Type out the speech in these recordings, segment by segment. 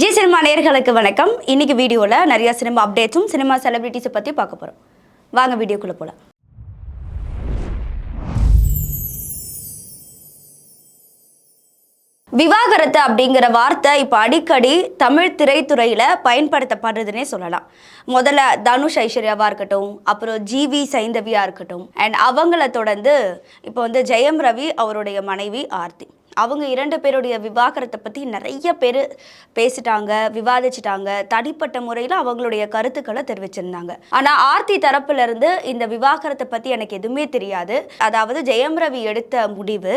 G cinema நேர்களுக்கு வணக்கம். இன்னைக்கு வீடியோவில் நிறைய சினிமா அப்டேட்ஸும் சினிமா செலிபிரிட்டிஸை பற்றி பார்க்க போகிறோம் வாங்க வீடியோக்குள்ளே போகலாம் விவாகரத்து அப்படிங்கிற வார்த்தை இப்போ அடிக்கடி தமிழ் திரைத்துறையில் பயன்படுத்தப்படுறதுனே சொல்லலாம். முதல்ல தனுஷ் ஐஸ்வர்யாவாக இருக்கட்டும் அப்புறம் ஜிவி சைந்தவியாக இருக்கட்டும் அண்ட் அவங்கள தொடர்ந்து இப்போ வந்து ஜெயம் ரவி அவருடைய மனைவி ஆர்த்தி. அவங்க இரண்டு பேருடைய விவாகரத்தை பற்றி நிறைய பேர் பேசிட்டாங்க விவாதிச்சிட்டாங்க. தனிப்பட்ட முறையில் அவங்களுடைய கருத்துக்களை தெரிவிச்சிருந்தாங்க. ஆனால் ஆர்த்தி தரப்புலேருந்து இந்த விவாகரத்தை பற்றி எனக்கு எதுவுமே தெரியாது. அதாவது ஜெயம் ரவி எடுத்த முடிவு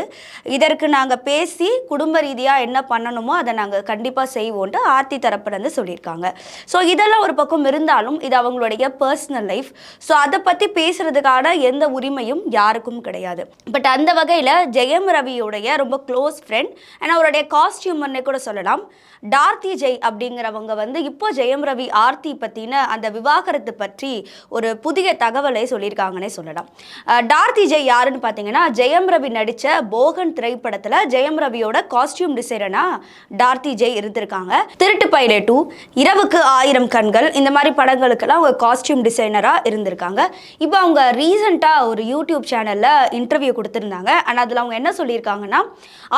இதற்கு நாங்கள் பேசி குடும்ப ரீதியாக என்ன பண்ணணுமோ அதை நாங்கள் கண்டிப்பாக செய்வோன்ட்டு ஆர்த்தி தரப்புலேருந்து சொல்லியிருக்காங்க. ஸோ இதெல்லாம் ஒரு பக்கம் இருந்தாலும் இது அவங்களுடைய பர்சனல் லைஃப் ஸோ அதை பற்றி பேசுறதுக்கான எந்த உரிமையும் யாருக்கும் கிடையாது. பட் அந்த வகையில் ஜெயம் ரவியுடைய ரொம்ப க்ளோஸ் ஃப்ரெண்ட் அண்ட் அவருடைய காஸ்டியூமர்னு கூட சொல்லலாம். டார்த்தி ஜெய் அப்படிங்கிறவங்க வந்து இப்போ ஜெயம் ரவி ஆர்த்தி பற்றின அந்த விவாகரத்து பற்றி ஒரு புதிய தகவலை சொல்லியிருக்காங்கன்னே சொல்லலாம். டார்த்தி ஜெய் யாருன்னு பார்த்தீங்கன்னா ஜெயம் ரவி நடித்த போகன் திரைப்படத்தில் ஜெயம் ரவியோட காஸ்டியூம் டிசைனராக டார்த்தி ஜெய் இருந்திருக்காங்க. திருட்டு பைலே டூ இரவுக்கு ஆயிரம் கண்கள் இந்த மாதிரி படங்களுக்கெல்லாம் அவங்க காஸ்டியூம் டிசைனராக இருந்திருக்காங்க. இப்போ அவங்க ரீசெண்டாக ஒரு யூடியூப் சேனலில் இன்டர்வியூ கொடுத்துருந்தாங்க. ஆனால் அதில் அவங்க என்ன சொல்லியிருக்காங்கன்னா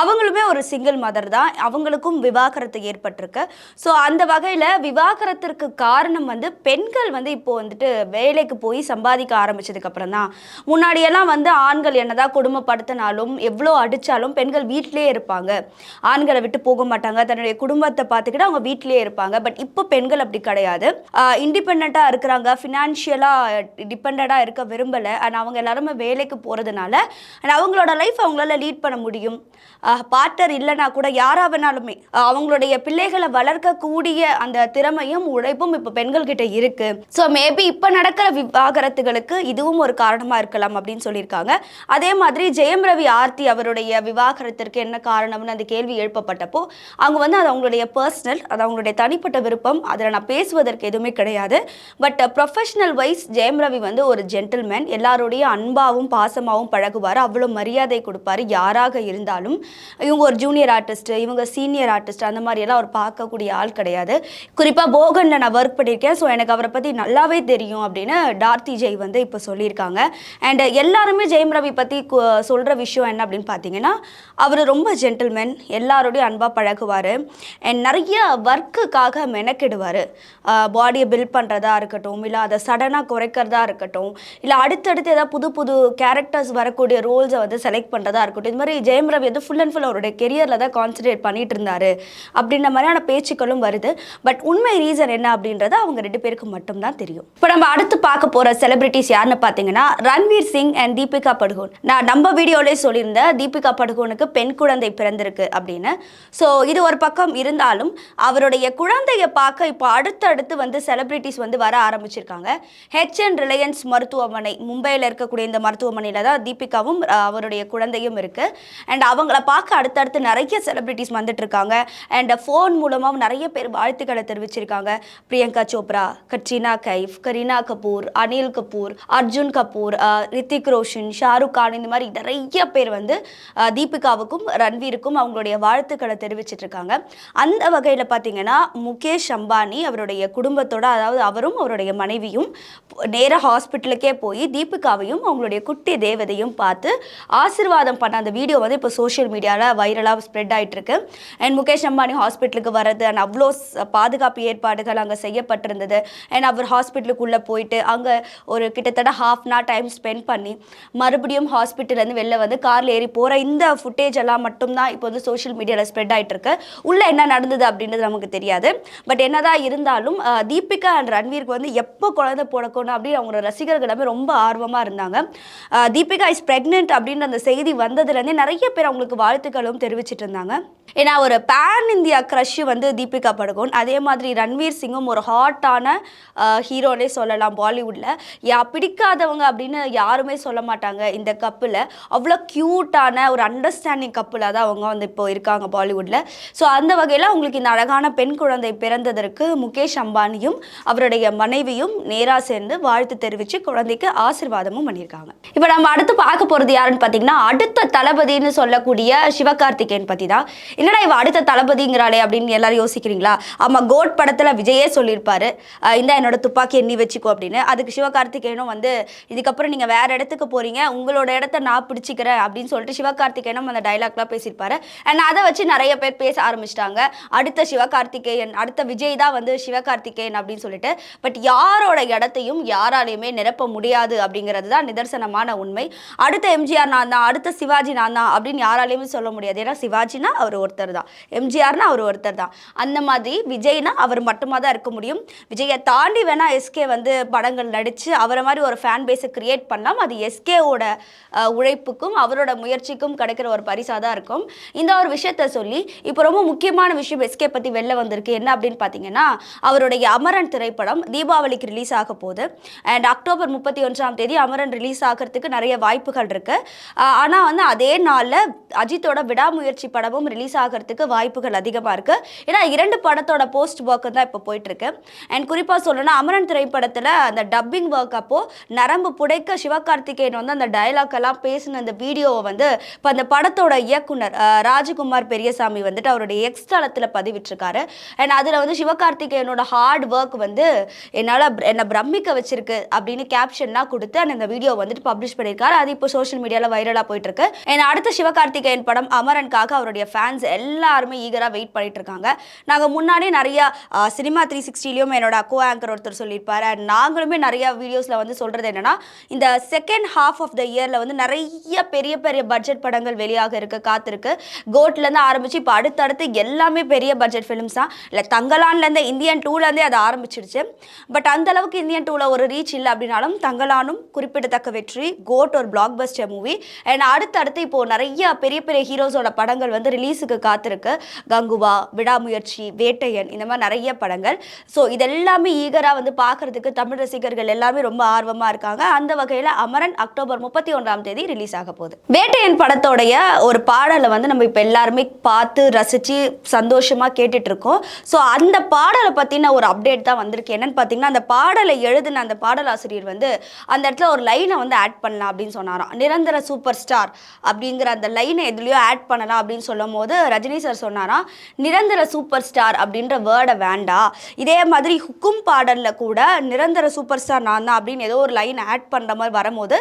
அவங்களுமே ஒரு சிங்கிள் மதர் தான். அவங்களுக்கும் விவாகரத்து ஏற்பட்டிருக்கு. ஸோ அந்த வகையில் விவாகரத்திற்கு காரணம் வந்து பெண்கள் வந்து இப்போ வந்துட்டு வேலைக்கு போய் சம்பாதிக்க ஆரம்பிச்சதுக்கப்புறம் தான். முன்னாடியெல்லாம் வந்து ஆண்கள் என்னதான் குடும்பப்படுத்தினாலும் எவ்வளோ அடித்தாலும் பெண்கள் வீட்டிலே இருப்பாங்க. ஆண்களை விட்டு போக மாட்டாங்க. தன்னுடைய குடும்பத்தை பார்த்துக்கிட்டு அவங்க வீட்டிலே இருப்பாங்க. பட் இப்போ பெண்கள் அப்படி கிடையாது. இண்டிபெண்ட்டாக இருக்கிறாங்க. ஃபினான்ஷியலாக டிபெண்ட்டாக இருக்க விரும்பலை. அண்ட் அவங்க எல்லாருமே வேலைக்கு போகிறதுனால அண்ட் அவங்களோட லைஃப் அவங்களால லீட் பண்ண முடியும். பார்ட்னர் இல்லைனா கூட யாராக வேணாலுமே அவங்களுடைய பிள்ளைகளை வளர்க்கக்கூடிய அந்த திறமையும் உழைப்பும் இப்போ பெண்கள் கிட்ட இருக்கு. ஸோ மேபி இப்போ நடக்கிற விவாகரத்துகளுக்கு இதுவும் ஒரு காரணமாக இருக்கலாம் அப்படின்னு சொல்லியிருக்காங்க. அதே மாதிரி ஜெயம் ரவி ஆர்த்தி அவருடைய விவாகரத்திற்கு என்ன காரணம்னு அந்த கேள்வி எழுப்பப்பட்டப்போ அவங்க வந்து அது அவங்களுடைய பர்சனல் அது அவங்களுடைய தனிப்பட்ட விருப்பம். அதில் நான் பேசுவதற்கு எதுவுமே கிடையாது. But professional wise Jayam Ravi வந்து ஒரு ஜென்டில்மேன் எல்லாருடைய அன்பாவும் பாசமாகவும் பழகுவார். அவ்வளோ மரியாதை கொடுப்பார். யாராக இருந்தாலும் இவங்க ஒரு ஜூனியர் ஆர்டிஸ்ட்டு இவங்க சீனியர் ஆர்டிஸ்ட் அந்த மாதிரி எல்லாம் அவர் பார்க்கக்கூடிய ஆள் கிடையாது. குறிப்பாக போகனில் நான் ஒர்க் பண்ணியிருக்கேன். ஸோ எனக்கு அவரை பற்றி நல்லாவே தெரியும் அப்படின்னு டார்த்தி ஜெய் வந்து இப்போ சொல்லியிருக்காங்க. அண்ட் எல்லாருமே ஜெயம் ரவி பற்றி சொல்கிற விஷயம் என்ன அப்படின்னு பார்த்தீங்கன்னா அவர் ரொம்ப ஜென்டில்மேன் எல்லாரோடையும் அன்பாக பழகுவார். அண்ட் நிறைய ஒர்க்குக்காக மெனக்கெடுவார். பாடியை பில்ட் பண்ணுறதா இருக்கட்டும் இல்லை அதை சடனாக குறைக்கிறதா இருக்கட்டும் இல்லை அடுத்தடுத்து ஏதாவது புது புது கேரக்டர்ஸ் வரக்கூடிய ரோல்ஸை வந்து செலக்ட் பண்ணுறதா இருக்கட்டும் இது மாதிரி ஜெயம் ரவி வந்து ஃபுல் அண்ட் ஃபுல் அவருடைய கெரியரில் தான் கான்சன்ட்ரேட் பண்ணிட்டு இருந்தாரு. அப்படின்ற மாதிரியான பேச்சுக்களும் வருது. பட் உண்மை ரீசன் என்ன அப்படின்றது அவங்க ரெண்டு பேருக்கு மட்டும்தான் தெரியும். இப்போ நம்ம அடுத்து பார்க்க போகிற செலிபிரிட்டிஸ் யாருன்னு பார்த்தீங்கன்னா ரன்வீர் சிங் அண்ட் தீபிகா படுகோன். நான் நம்ம வீடியோலேயே சொல்லியிருந்தேன் தீபிகா படுகோனுக்கு பெண் குழந்தை பிறந்திருக்கு அப்படின்னு. ஸோ இது ஒரு பக்கம் இருந்தாலும் அவருடைய குழந்தையை பார்க்க இப்போ அடுத்தடுத்து வந்து செலிபிரிட்டிஸ் வந்து வர ஆரம்பிச்சிருக்காங்க. ஹெச்என் ரிலையன்ஸ் மருத்துவமனை மும்பையில் இருக்கக்கூடிய இந்த மருத்துவமனையில் தான் தீபிகாவும் அவருடைய குழந்தையும் இருக்கு. அண்ட் அவங்கள பார்க்க அடுத்தடுத்து நிறைய செலிபிரிட்டிஸ் வந்துட்டு இருக்காங்க அண்ட் ஃபோன் மூலமாக நிறைய பேர் வாழ்த்துக்களை தெரிவிச்சிருக்காங்க. பிரியங்கா சோப்ரா கட்ரினா கைஃப் கரீனா கபூர் அனில் கபூர் அர்ஜுன் கபூர் ரித்திக் ரோஷன் ஷாருக் கான் இந்த மாதிரி நிறைய பேர் வந்து தீபிகாவுக்கும் ரன்வீருக்கும் அவங்களுடைய வாழ்த்துக்களை தெரிவிச்சிட்டு இருக்காங்க அந்த வகையில் பார்த்தீங்கன்னா முகேஷ் அம்பானி அவருடைய குடும்பத்தோட அதாவது அவரும் அவருடைய மனைவியும் நேராக ஹாஸ்பிட்டலுக்கே போய் தீபிகாவையும் அவங்களுடைய குட்டி தேவதையும் பார்த்து ஆசீர்வாதம் பண்ண அந்த வீடியோ வந்து இப்போ சோஷியல் மீடியா மீடியாவில் வைரலாக ஸ்ப்ரெட் ஆகிட்டுருக்கு அண்ட் முகேஷ் அம்பானி ஹாஸ்பிட்டலுக்கு வர்றது அண்ட் அவ்வளோ பாதுகாப்பு ஏற்பாடுகள் அங்கே செய்யப்பட்டிருந்தது. அண்ட் அவர் ஹாஸ்பிட்டலுக்குள்ளே போயிட்டு அங்கே ஒரு கிட்டத்தட்ட ஹாஃப் அன் டைம் ஸ்பெண்ட் பண்ணி மறுபடியும் ஹாஸ்பிட்டல்லேருந்து வெளில வந்து காரில் ஏறி போகிற இந்த ஃபுட்டேஜ் எல்லாம் மட்டும்தான் இப்போ வந்து சோஷியல் மீடியாவில் ஸ்ப்ரெட் ஆகிட்டுருக்கு உள்ளே என்ன நடந்தது அப்படின்றது நமக்கு தெரியாது. பட் என்னதான் இருந்தாலும் தீபிகா அண்ட் ரன்வீருக்கு வந்து எப்போ குழந்தை பிறக்கணும் அப்படின்னு அவங்க ரசிகர்கள் எல்லாமே ரொம்ப ஆர்வமாக இருந்தாங்க. தீபிகா இஸ் ப்ரெக்னென்ட் அப்படின்ற அந்த செய்தி வந்ததுலேருந்தே நிறைய பேர் அவங்களுக்கு வாழ்த்துக்களும் தெரிவிச்சிட்டு இருந்தாங்க. ஏன்னா ஒரு பேன் இந்தியா க்ரஷ் வந்து தீபிகா படுகோன். அதே மாதிரி ரன்வீர் சிங்கும் ஒரு ஹாட்டான ஹீரோனே சொல்லலாம் பாலிவுட்டில் யா பிடிக்காதவங்க அப்படின்னு யாருமே சொல்ல மாட்டாங்க இந்த கப்பில் அவ்வளோ க்யூட்டான ஒரு அண்டர்ஸ்டாண்டிங் கப்பில் தான் அவங்க வந்து இப்போ இருக்காங்க பாலிவுட்டில் ஸோ அந்த வகையில் அவங்களுக்கு இந்த அழகான பெண் குழந்தை பிறந்ததற்கு முகேஷ் அம்பானியும் அவருடைய மனைவியும் நேராக சேர்ந்து வாழ்த்து தெரிவித்து குழந்தைக்கு ஆசீர்வாதமும் பண்ணியிருக்காங்க. இப்போ நம்ம அடுத்து பார்க்க போகிறது யாருன்னு பார்த்தீங்கன்னா அடுத்த தளபதினு சொல்லக்கூடிய சிவகார்த்திகேயன் பற்றி தான். என்னடா இவ அடுத்த தளபதிங்கிறாளே அப்படின்னு எல்லாரும் யோசிக்கிறீங்களா? ஆமாம் கோட் படத்தில் விஜயே சொல்லியிருப்பாரு. இந்த என்னோட துப்பாக்கி எண்ணி வச்சுக்கோ அப்படின்னு. அதுக்கு சிவகார்த்திகேயனும் வந்து இதுக்கப்புறம் நீங்கள் வேற இடத்துக்கு போறீங்க. உங்களோட இடத்த நான் பிடிச்சிக்கிறேன். அப்படின்னு சொல்லிட்டு சிவகார்த்திகேயனும் அந்த டைலாக்லாம் பேசியிருப்பாரு. அண்ட் அதை வச்சு நிறைய பேர் பேச ஆரம்பிச்சிட்டாங்க. அடுத்த சிவகார்த்திகேயன் அடுத்த விஜய் தான் வந்து சிவகார்த்திகேயன் அப்படின்னு சொல்லிட்டு. பட் யாரோட இடத்தையும் யாராலையுமே நிரப்ப முடியாது அப்படிங்கிறது தான் நிதர்சனமான உண்மை. அடுத்த எம்ஜிஆர் நான் தான் அடுத்த சிவாஜி நான் தான் அப்படின்னு யாராலையுமே சொல்ல முடியாது. ஏன்னா சிவாஜினா அவர் ஒரு ஒருத்தர் தான். எம்ஜிஆர்னா அவர் ஒருத்தர் தான். அந்த மாதிரி விஜய்னா அவர் மட்டுமா தான் இருக்க முடியும். விஜயை தாண்டி வேணா எஸ்கே வந்து படங்கள் நடித்து அவரை மாதிரி ஒரு ஃபேன் பேஸை கிரியேட் பண்ணலாம் அது எஸ்கேவோட உழைப்புக்கும் அவரோட முயற்சிக்கும் கிடைக்கிற ஒரு பரிசாக தான் இருக்கும். இந்த ஒரு விஷயத்த சொல்லி இப்போ ரொம்ப முக்கியமான விஷயம் எஸ்கே பற்றி வெளில வந்திருக்கு. என்ன அப்படின்னு பார்த்தீங்கன்னா அவருடைய அமரன் திரைப்படம் தீபாவளிக்கு ரிலீஸ் ஆக போகுது. அண்ட் அக்டோபர் முப்பத்தி ஒன்றாம் தேதி அமரன் ரிலீஸ் ஆகிறதுக்கு நிறைய வாய்ப்புகள் இருக்குது ஆனால் வந்து அதே நாளில் அஜித்தோட விடாமுயற்சி படமும் ரிலீஸ் ஆகிறதுக்கு வாய்ப்புகள் அதிகமாக இருக்கு. ஏன்னா இரண்டு படத்தோட போஸ்ட் ஒர்க்கு தான் இப்போ போயிட்டு இருக்கு அண்ட் குறிப்பாக சொல்லணும்னா அமரன் திரைப்படத்தில் அந்த டப்பிங் ஒர்க் அப்போ நரம்பு புடைக்க சிவகார்த்திகேயன் வந்து அந்த டயலாக் எல்லாம் பேசின அந்த வீடியோவை வந்து இப்போ அந்த படத்தோட இயக்குனர் ராஜகுமார் பெரியசாமி வந்துட்டு அவருடைய எக்ஸ் தளத்தில் பதிவிட்டிருக்காரு. அண்ட் அதில் வந்து சிவகார்த்திகேயனோட ஹார்ட் ஒர்க் வந்து என்னால் என்னை பிரமிக்க வச்சிருக்கு அப்படின்னு கேப்ஷன்லாம் கொடுத்து அந்த வீடியோ வந்துட்டு பப்ளிஷ் பண்ணியிருக்காரு. அது இப்போ சோஷியல் மீடியாவில் வைரலாக போயிட்டு இருக்கு அண்ட் அடுத்த சிவகார்த்திகேயன் படம் அமரனுக்காக அவருடைய ஃபேன்ஸ் எல்லாருமே ஈகராக வெயிட் பண்ணிட்டு இருக்காங்க நாங்கள் முன்னாடியே நிறைய சினிமா த்ரீ சிக்ஸ்டிலையும் என்னோட அக்கோ ஆங்கர் ஒருத்தர் சொல்லியிருப்பாரு. அண்ட் நாங்களுமே நிறைய வீடியோஸில் வந்து சொல்கிறது என்னன்னா இந்த செகண்ட் ஹாஃப் ஆஃப் த இயரில் வந்து நிறைய பெரிய பெரிய பட்ஜெட் படங்கள் வெளியாக இருக்கு காத்திருக்கு. கோட்லேருந்து ஆரம்பிச்சு இப்போ அடுத்தடுத்து எல்லாமே பெரிய பட்ஜெட் ஃபிலிம்ஸ் தான். இல்லை தங்கலான்லேருந்து இந்தியன் டூலேருந்தே அது ஆரம்பிச்சிடுச்சு. பட் அந்த அளவுக்கு இந்தியன் டூவில் ஒரு ரீச் இல்லை அப்படின்னாலும் தங்கலானும் குறிப்பிடத்தக்க வெற்றி கோட் ஒரு பிளாக் பஸ்டர் மூவி அண்ட் அடுத்தடுத்து இப்போது நிறைய பெரிய பெரிய பெரிய ஹீரோஸோட படங்கள் வந்து ரிலீஸுக்கு காத்திருக்கு. கங்குவா விடாமுயற்சி வேட்டையன் இந்த மாதிரி நிறைய படங்கள். ஸோ இதெல்லாமே ஈகராக வந்து பார்க்கறதுக்கு தமிழ் ரசிகர்கள் எல்லாமே ரொம்ப ஆர்வமாக இருக்காங்க. அந்த வகையில் அமரன் அக்டோபர் முப்பத்தி ஒன்றாம் தேதி ரிலீஸ் ஆக போகுது. வேட்டையன் படத்தோடைய ஒரு பாடலை வந்து நம்ம இப்போ எல்லாருமே பார்த்து ரசித்து சந்தோஷமாக கேட்டுட்ருக்கோம் ஸோ அந்த பாடலை பற்றின ஒரு அப்டேட் தான் வந்திருக்கு. என்னென்னு பார்த்தீங்கன்னா அந்த பாடலை எழுதின அந்த பாடலாசிரியர் வந்து அந்த இடத்துல ஒரு லைனை வந்து ஆட் பண்ணலாம் அப்படின்னு சொன்னாராம். நிரந்தர சூப்பர் ஸ்டார் அப்படிங்கிற அந்த லைனை எதுலேயோ ஆட் பண்ணலாம் அப்படின்னு சொல்லும் போது ரஜினி சார் சொன்னாராம் நிரந்தர சூப்பர் ஸ்டார் அப்படின்ற வேர்டை வேண்டாம். இதே மாதிரி ஹுக்கும் பாடலில் கூட நிரந்தர சூப்பர் ஸ்டார் நான் தான் அப்படின்னு ஏதோ ஒரு லைன் ஆட் பண்ணுற மாதிரி வரும்போது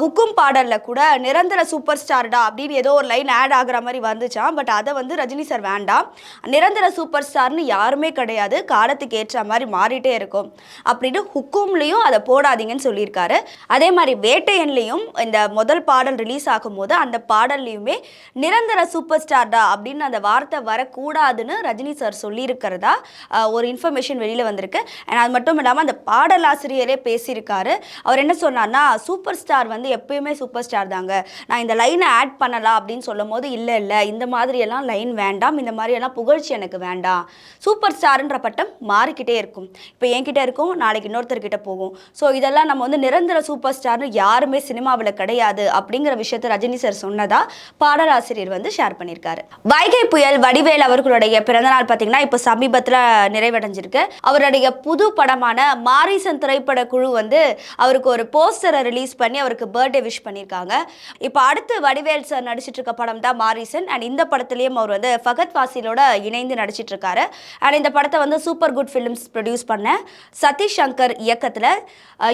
ஹுக்கும் பாடலில் கூட நிரந்தர சூப்பர் ஸ்டார்டா அப்படின்னு ஏதோ ஒரு லைன் ஆட் ஆகிற மாதிரி வந்துச்சான் பட் அதை வந்து ரஜினி சார் வேண்டாம். நிரந்தர சூப்பர் ஸ்டார்னு யாருமே கிடையாது. காலத்துக்கு ஏற்ற மாதிரி மாறிட்டே இருக்கும். அப்படின்னு ஹுக்கும்லேயும் அதை போடாதீங்கன்னு சொல்லியிருக்காரு. அதே மாதிரி வேட்டையன்லேயும் இந்த முதல் பாடல் ரிலீஸ் ஆகும்போது அந்த பாடல்லையுமே நிரந்தர சூப்பர் ஸ்டார்டா அப்படின்னு அந்த வார்த்தை வரக்கூடாதுன்னு ரஜினி சார் சொல்லியிருக்கிறதா ஒரு இன்ஃபர்மேஷன் வெளியில் வந்திருக்கு. அண்ட் அது மட்டும் இல்லாமல் அந்த பாடலாசிரியரே பேசியிருக்காரு. அவர் என்ன சொன்னார்னா சூப்பர் ஸ்டார் வந்து எப்பயுமே சூப்பர் ஸ்டார் தாங்க. நான் இந்த லைனை ஆட் பண்ணலாம் அப்படின்னு சொல்லும் போது இல்லை இல்லை இந்த மாதிரியெல்லாம் லைன் வேண்டாம் இந்த மாதிரியெல்லாம் புகழ்ச்சி எனக்கு வேண்டாம். சூப்பர் ஸ்டார்ன்ற பட்டம் மாறிக்கிட்டே இருக்கும். இப்போ என்கிட்ட இருக்கும் நாளைக்கு இன்னொருத்தர்கிட்ட போகும். ஸோ இதெல்லாம் நம்ம வந்து நிரந்தர சூப்பர் ஸ்டார்னு யாருமே சினிமாவில் கிடையாது அப்படிங்கிற விஷயத்த ரஜினி சார் சொன்னதா பாடலாசிரியர் வந்து ஷேர் பண்ணியிருக்காரு. வைகை புயல் வடிவேல் அவர்களுடைய பிறந்தநாள் பார்த்தீங்கன்னா இப்போ சமீபத்தில் நிறைவடைஞ்சிருக்கு. அவருடைய புது படமான மாரிசன் திரைப்பட குழு வந்து அவருக்கு ஒரு போஸ்டரை ரிலீஸ் பண்ணி அவருக்கு பர்த்டே விஷ் பண்ணியிருக்காங்க இப்போ அடுத்து வடிவேல் சார் நடிச்சிட்டு இருக்க படம் தான் மாரிசன். அண்ட் இந்த படத்துலேயும் அவர் வந்து ஃபகத் வாசிலோட இணைந்து நடிச்சிட்டு இருக்காரு. அண்ட் இந்த படத்தை வந்து சூப்பர் குட் ஃபிலிம்ஸ் ப்ரொடியூஸ் பண்ண சதீஷ் சங்கர் இயக்கத்தில்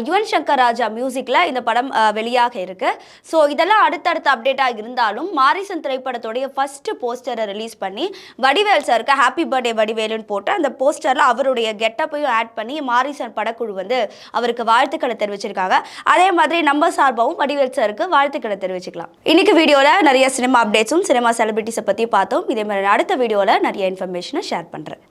யுவன் சங்கர் ராஜா மியூசிக்கில் இந்த படம் வெளியாக இருக்கு. ஸோ இதெல்லாம் அடுத்தடுத்த அப்டேட்டாக இருந்தாலும் மாரிசன் திரைப்படத்துடைய ஃபர்ஸ்ட் போஸ்டரை ரிலீஸ் பண்ணி வடிவேல் சாருக்கு ஹாப்பி பர்த்டே வடிவேலுன்னு போட்டு அந்த போஸ்டரில் அவருடைய கெட்டப்பையும் ஆட் பண்ணி மாரிசன் படக்குழு வந்து அவருக்கு வாழ்த்துக்களை தெரிவிச்சிருக்காங்க. அதே மாதிரி நம்ம சார்பாகவும் வடிவேல் சாருக்கு வாழ்த்துக்களை தெரிவிச்சுக்கலாம். இன்னைக்கு வீடியோவில் நிறைய சினிமா அப்டேட்ஸும் சினிமா செலிபிரிட்டிஸை பற்றி பார்த்தோம். இதே மாதிரி அடுத்த வீடியோவில் நிறைய இன்ஃபர்மேஷனை ஷேர் பண்ணுறேன்